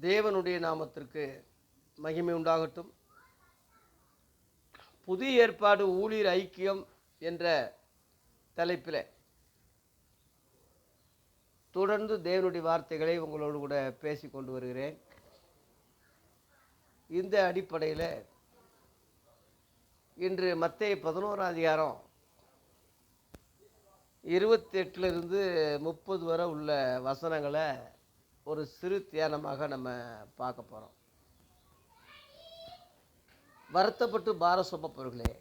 தேவனுடைய நாமத்திற்கு மகிமை உண்டாகட்டும். புதிய ஏற்பாடு ஊழியர் ஐக்கியம் என்ற தலைப்பில் தொடர்ந்து தேவனுடைய வார்த்தைகளை உங்களோடு கூட பேசி கொண்டு வருகிறேன். இந்த அடிப்படையில் இன்று மத்திய பதினோராம் அதிகாரம் இருபத்தெட்டுலேருந்து முப்பது வரை உள்ள வசனங்களை ஒரு சிறு தியானமாக நம்ம பார்க்க போகிறோம் வருத்தப்பட்டு பார சுமப்பவர்களே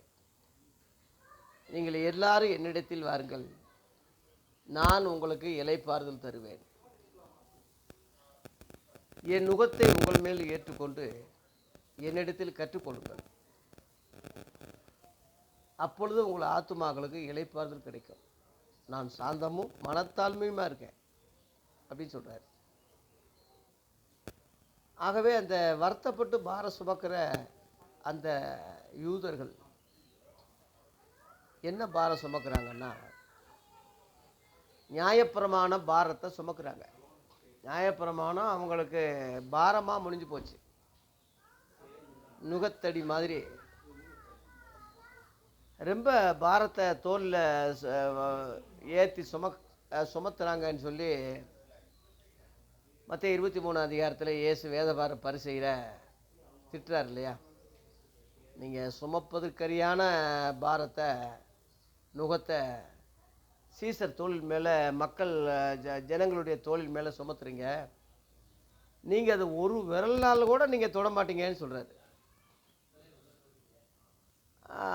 நீங்கள் எல்லாரும் என்னிடத்தில் வாருங்கள். நான் உங்களுக்கு இலைப்பாறுதல் தருவேன். என் நுகத்தை உங்கள் மேல் ஏற்றுக்கொண்டு என்னிடத்தில் கற்றுக்கொள்ளுங்கள் அப்பொழுது உங்கள் ஆத்துமாக்களுக்கு இலைப்பாறுதல் கிடைக்கும். நான் சாந்தமும் மனத்தாழ்மையுமா இருக்கேன்? அப்படின்னு சொல்கிறார் ஆகவே அந்த வருத்தப்பட்டு பார சுமக்கிற அந்த யூதர்கள் என்ன பாரம் சுமக்கிறாங்கன்னா நியாயப்பிரமாண பாரத்தை சுமக்கிறாங்க. நியாயப்பிரமாணம் அவங்களுக்கு பாரமாக முடிஞ்சு போச்சு. நுகத்தடி மாதிரி. ரொம்ப பாரத்தை தோலில் ஏற்றி சுமக் சுமத்துறாங்கன்னு சொல்லி மற்ற இருபத்தி மூணு அதிகாரத்தில் இயேசு வேதபார பரிசெய்கிற திட்டுறார் இல்லையா? நீங்கள் சுமப்பதற்கரியான பாரத்தை நுகத்தை சீசர் தோளில் மேலே மக்கள் ஜ ஜனங்களுடைய தோளில் மேலே சுமத்துறீங்க. நீங்கள் அது ஒரு விரல்னால கூட நீங்கள் தொட மாட்டீங்கன்னு சொல்கிறாரு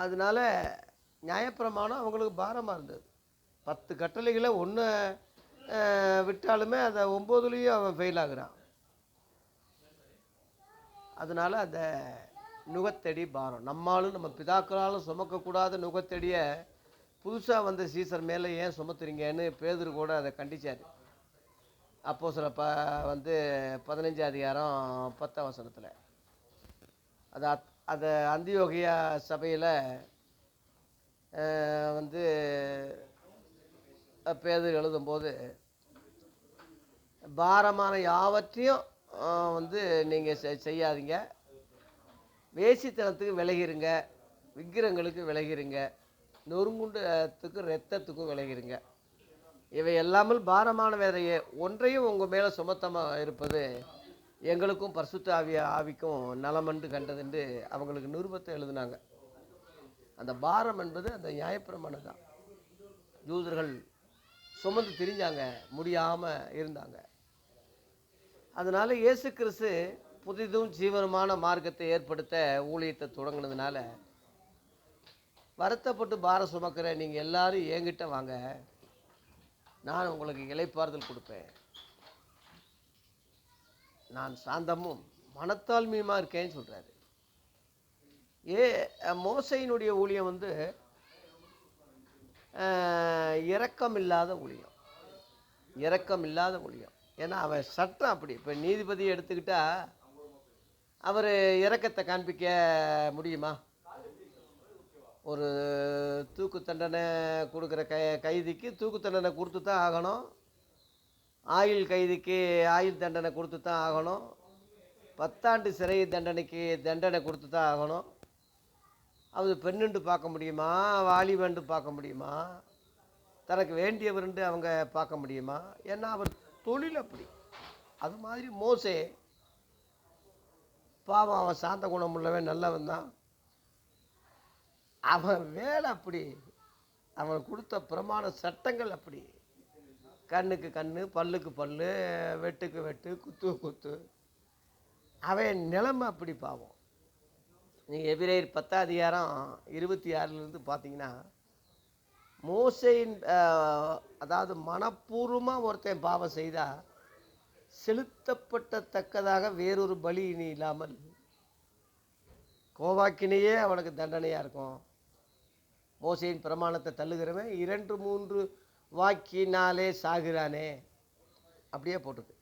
அதனால நியாயப்பிரமாணம் அவங்களுக்கு பாரமாக இருந்தது. பத்து கட்டளைகளை ஒன்று விட்டாலுமே அந்த ஒம்போதுலேயும் அவன் ஃபெயில் ஆகுறான். அதனால அந்த நுகத்தடி பாரம். நம்மாலும் நம்ம பிதாக்களாலும் சுமக்கக்கூடாத நுகத்தடியை புதுசாக வந்த சீசர் மேலே ஏன் சுமத்துறீங்கன்னு பேதர் கூட அதை கண்டிச்சார். அப்போ சில ப வந்து பதினஞ்சு அதிகாரம் பத்தாம் வசனத்தில். அது அத் அதை அந்தியோகியா சபையில் வந்து பேதர் எழுதும்போது பாரமான யாவற்றையும் வந்து நீங்கள் செய்யாதீங்க. வேசித்தனத்துக்கு விலகிருங்க. விக்கிரங்களுக்கு விலகிருங்க. நொறுங்குண்டத்துக்கு ரத்தத்துக்கும் விலகிருங்க. இவை எல்லாமல் பாரமான வேதையை. ஒன்றையும் உங்கள் மேலே சுமத்தமாக இருப்பது எங்களுக்கும் பரிசுத்த ஆவிய ஆவிக்கும் நலமன்று கண்டதுண்டு அவங்களுக்கு நிருபத்தை எழுதினாங்க. அந்த பாரம் என்பது அந்த நியாயப்பிரமாணம் தான் யூதர்கள் சுமந்து திரிஞ்சாங்க முடியாமல் இருந்தாங்க. அதனால் இயேசு கிறிஸ்து புதிதும் ஜீவனமான மார்க்கத்தை ஏற்படுத்த ஊழியத்தை தொடங்கினதுனால வருத்தப்பட்டு பாரம் சுமக்கிற நீங்கள் எல்லாரும் என்கிட்ட வாங்க. நான் உங்களுக்கு இலைப்பாறுதல் கொடுப்பேன். நான் சாந்தமும் மனத்தாழ்மையுமா இருக்கேன்னு சொல்கிறாரு ஏ மோசையினுடைய ஊழியம் வந்து இரக்கம் இல்லாத ஊழியம். இரக்கம் இல்லாத ஊழியம். ஏன்னா அவன் சட்டம் அப்படி. இப்போ நீதிபதி எடுத்துக்கிட்டா அவர் இரக்கத்தை காண்பிக்க முடியுமா? ஒரு தூக்கு தண்டனை கொடுக்குற கை கைதிக்கு தூக்கு தண்டனை கொடுத்து தான் ஆகணும். ஆயுள் கைதிக்கு ஆயுள் தண்டனை கொடுத்து தான் ஆகணும். பத்தாண்டு சிறை தண்டனைக்கு தண்டனை கொடுத்து தான் ஆகணும். அது பெண்ணுண்டு பார்க்க முடியுமா? வாலிபண்டு பார்க்க முடியுமா? தனக்கு வேண்டியவருண்டு அவங்க பார்க்க முடியுமா? ஏன்னா அவர் தொழில் அப்படி. அது மாதிரி மோசே பாவம் அவன் சாந்த குணம் உள்ளவன் நல்லவன் தான். அவன் வேலை அப்படி. அவன் கொடுத்த பிரமாண சட்டங்கள் அப்படி. கண்ணுக்கு கண் பல்லுக்கு பல்லு வெட்டுக்கு வெட்டு குத்து குத்து. அவன் நிலைமை அப்படி பாவம். நீங்கள் எபிரேயர் பத்தாம் அதிகாரம் இருபத்தி ஆறுலேருந்து பார்த்தீங்கன்னா மோசையின் அதாவது மனப்பூர்வமாக ஒருத்தன் பாவம் செய்தால் செலுத்தப்பட்டத்தக்கதாக வேறொரு பலி இனி இல்லாமல் கோவாக்கினையே அவனுக்கு தண்டனையாக இருக்கும். மோசையின் பிரமாணத்தை தள்ளுகிறவன் இரண்டு மூன்று வாக்கினாலே சாகிறானே அப்படியே போட்டுது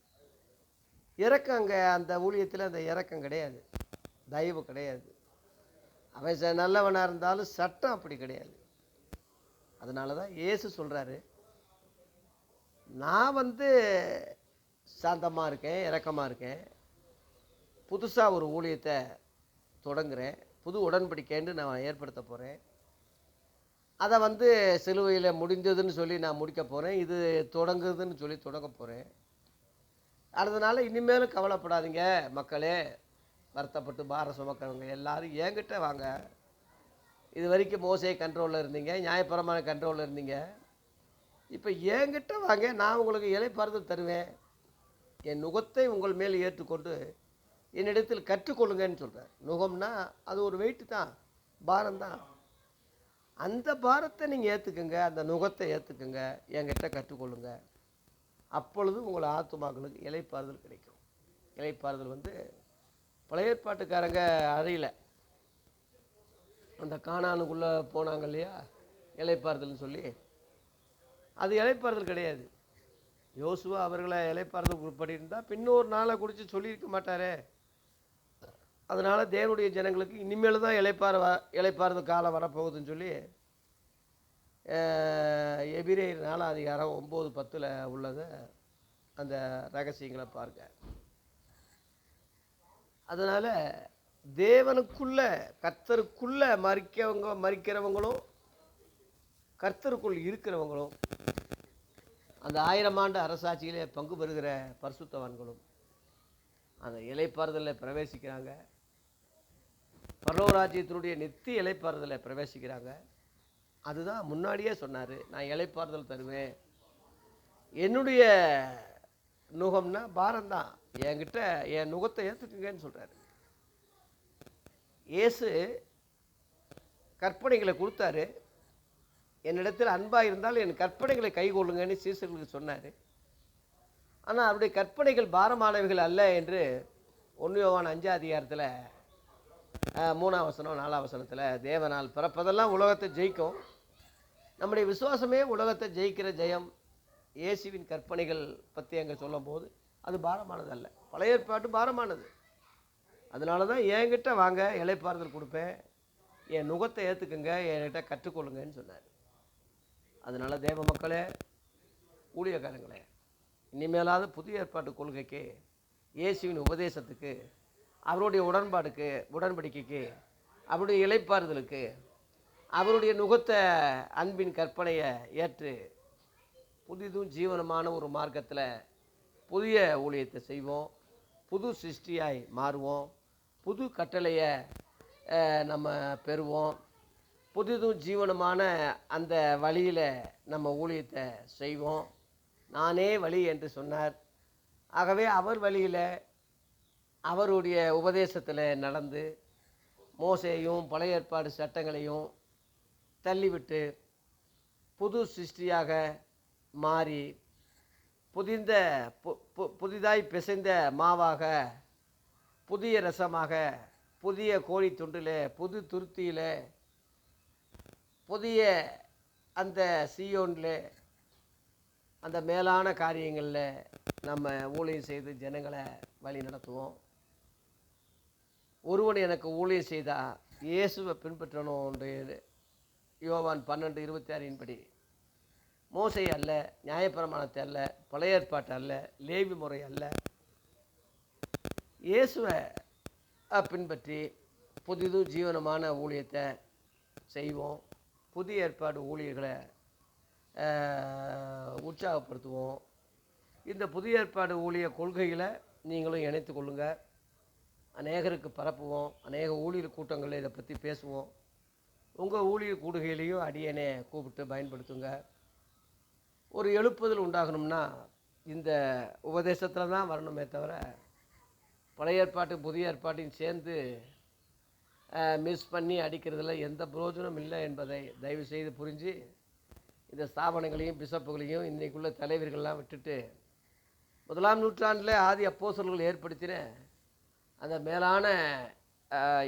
இறக்கம் அங்கே அந்த ஊழியத்தில் அந்த இறக்கம் கிடையாது. தயவு கிடையாது. அவன் ச- நல்லவனாக இருந்தாலும் சட்டம் அப்படி கிடையாது. அதனால தான் இயேசு சொல்கிறாரு நான் வந்து சாந்தமாக இருக்கேன் இரக்கமாக இருக்கேன். புதுசாக ஒரு ஊழியத்தை தொடங்குறேன். புது உடன்படிக்கைன்னு நான் ஏற்படுத்த போகிறேன் அதை வந்து சிலுவையில் முடிந்ததுன்னு சொல்லி நான் முடிக்க போகிறேன் இது தொடங்குதுன்னு சொல்லி தொடங்க போகிறேன் அதனால் இனிமேலும் கவலைப்படாதீங்க மக்களே. வருத்தப்பட்டு பாரம் சுமக்கிறவங்க எல்லாரும் என்கிட்ட வாங்க. இது வரைக்கும் மோசே கண்ட்ரோலில் இருந்தீங்க நியாயபரமான கண்ட்ரோலில் இருந்தீங்க. இப்போ என்கிட்ட வாங்க நான் உங்களுக்கு இலைப்பாறுதல் தருவேன். என் நுகத்தை உங்கள் மேல் ஏற்றுக்கொண்டு என்னிடத்தில் கற்றுக்கொள்ளுங்கன்னு சொல்கிறேன் நுகம்னா அது ஒரு வெயிட்டு தான் பாரம்தான் அந்த பாரத்தை நீங்கள் ஏற்றுக்குங்க அந்த நுகத்தை ஏற்றுக்குங்க என்கிட்ட கற்றுக்கொள்ளுங்க. அப்பொழுது உங்கள் ஆத்துமாக்களுக்கு இலைப்பாறுதல் கிடைக்கும். இலைப்பாறுதல் வந்து பழைய ஏற்பாட்டுக்காரங்க அறியல. அந்த காணானுக்குள்ளே போனாங்க இல்லையா? இலைப்பாறுதல்னு சொல்லி. அது இலைப்பாறுதல் கிடையாது. யோசுவா அவர்களை இலைப்பாறுதல் உட்பட்டிருந்தால் பின்னொரு நாளை குறித்து சொல்லியிருக்க மாட்டாரே. அதனால் தேவனுடைய ஜனங்களுக்கு இனிமேல் தான் இலைப்பாற வ இலைப்பாறுதல் காலம் வரப்போகுதுன்னு சொல்லி எபிரேயர் நாலாம் அதிகாரம் ஒம்பது பத்தில் உள்ளதை அந்த ரகசியங்களை பார்க்க அதனால் தேவனுக்குள்ள கர்த்தருக்குள்ள மறிக்கவங்க மறிக்கிறவங்களும் கர்த்தருக்குள் இருக்கிறவங்களும் அந்த ஆயிரம் ஆண்டு அரசாட்சியிலே பங்கு பெறுகிற பரிசுத்தவான்களும் அந்த இலைப்பாறுதலில் பிரவேசிக்கிறாங்க. பரலோராஜ்யத்தினுடைய நித்திய இலைப்பாறுதலில் பிரவேசிக்கிறாங்க. அதுதான் முன்னாடியே சொன்னார் நான் இலைப்பாறுதல் தருவேன். என்னுடைய நுகம்னா பாரம்தான். என்கிட்ட என் நுகத்தை ஏற்றுக்குங்கன்னு சொல்கிறாரு இயேசு கற்பனைகளை கொடுத்தாரு. என்னிடத்தில் அன்பாக இருந்தால் என் கற்பனைகளை கைகொள்ளுங்கன்னு சீசர்களுக்கு சொன்னார். ஆனால் அவருடைய கற்பனைகள் பாரமானவைகள் அல்ல என்று ஒன்றியோவான் அஞ்சாம் அதிகாரத்தில் மூணாம் வசனம் நாலாம் வசனத்தில் தேவனால் பிறப்பதெல்லாம் உலகத்தை ஜெயிக்கும். நம்முடைய விசுவாசமே உலகத்தை ஜெயிக்கிற ஜெயம். இயேசுவின் கற்பனைகள் பற்றி அங்கே சொல்லும்போது அது பாரமானது அல்ல பழைய ஏற்பாட்டு பாரமானது. அதனால தான் என்கிட்ட வாங்க இலைப்பாறுதல் கொடுப்பேன். என் நுகத்தை ஏற்றுக்குங்க என்கிட்ட கற்றுக்கொள்ளுங்கன்னு சொன்னார். அதனால தேவ மக்களே ஊழியக்காரங்களே இனிமேலாவது புதிய ஏற்பாட்டு கொள்கைக்கு இயேசுவின் உபதேசத்துக்கு அவருடைய உடன்பாடுக்கு உடன்படிக்கைக்கு அவருடைய இலைப்பாறுதலுக்கு அவருடைய நுகத்த அன்பின் கற்பனையை ஏற்று புதிதும் ஜீவனமான ஒரு மார்க்கத்தில் புதிய ஊழியத்தை செய்வோம். புது சிருஷ்டியாய் மாறுவோம். புது கட்டளையை நம்ம பெறுவோம். புதிதும் ஜீவனமான அந்த வழியில் நம்ம ஊழியத்தை செய்வோம். நானே வழி என்று சொன்னார். ஆகவே அவர் வழியில் அவருடைய உபதேசத்தில் நடந்து மோசையும் பழைய ஏற்பாடு சட்டங்களையும் தள்ளிவிட்டு புது சிருஷ்டியாக மாறி புதிந்த பு பு- புதிதாய் பிசைந்த மாவாக புதிய ரசமாக புதிய கோழி துண்டில் புது துருத்தியில் புதிய அந்த சியோனில் அந்த மேலான காரியங்களில் நம்ம ஊழியம் செய்து ஜனங்களை வழி நடத்துவோம். ஒருவன் எனக்கு ஊழியம் செய்தால் இயேசுவை பின்பற்றணும் யோவான் பன்னெண்டு இருபத்தி ஆறின்படி மோசை அல்ல நியாயப்பிரமாணத்தை அல்ல பழைய ஏற்பாட்டு அல்ல லேவி முறை அல்ல. இயேசுவை பின்பற்றி புதிதும் ஜீவனமான ஊழியத்தை செய்வோம். புதிய ஏற்பாடு ஊழியர்களை உற்சாகப்படுத்துவோம். இந்த புதிய ஏற்பாடு ஊழிய கொள்கைகளை நீங்களும் இணைத்து கொள்ளுங்கள் அநேகருக்கு பரப்புவோம். அநேக ஊழியர் கூட்டங்களில் இதை பற்றி பேசுவோம். உங்கள் ஊழியர் கூடுகையிலையும் அடியனை கூப்பிட்டு பயன்படுத்துங்க. ஒரு எழுப்புதல் உண்டாகணும்னா இந்த உபதேசத்தில் தான் வரணுமே தவிர பழைய ஏற்பாட்டு புதிய ஏற்பாட்டையும் சேர்ந்து மிஸ் பண்ணி அடிக்கிறதுல எந்த பிரயோஜனம் இல்லை என்பதை தயவு செய்து புரிஞ்சு இந்த ஸ்தாபனங்களையும் பிசப்புகளையும் இன்றைக்குள்ள தலைவர்கள்லாம் விட்டுட்டு முதலாம் நூற்றாண்டில் ஆதி அப்போசல்கள் ஏற்படுத்தின அந்த மேலான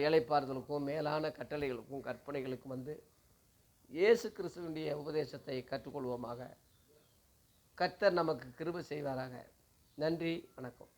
இலைப்பாறுதலுக்கும் மேலான கட்டளைகளுக்கும் கற்பனைகளுக்கும் வந்து இயேசு கிறிஸ்துவனுடைய உபதேசத்தை கற்றுக்கொள்வோமாக. கர்த்தர் நமக்கு கிருப செய்வாராக. நன்றி வணக்கம்.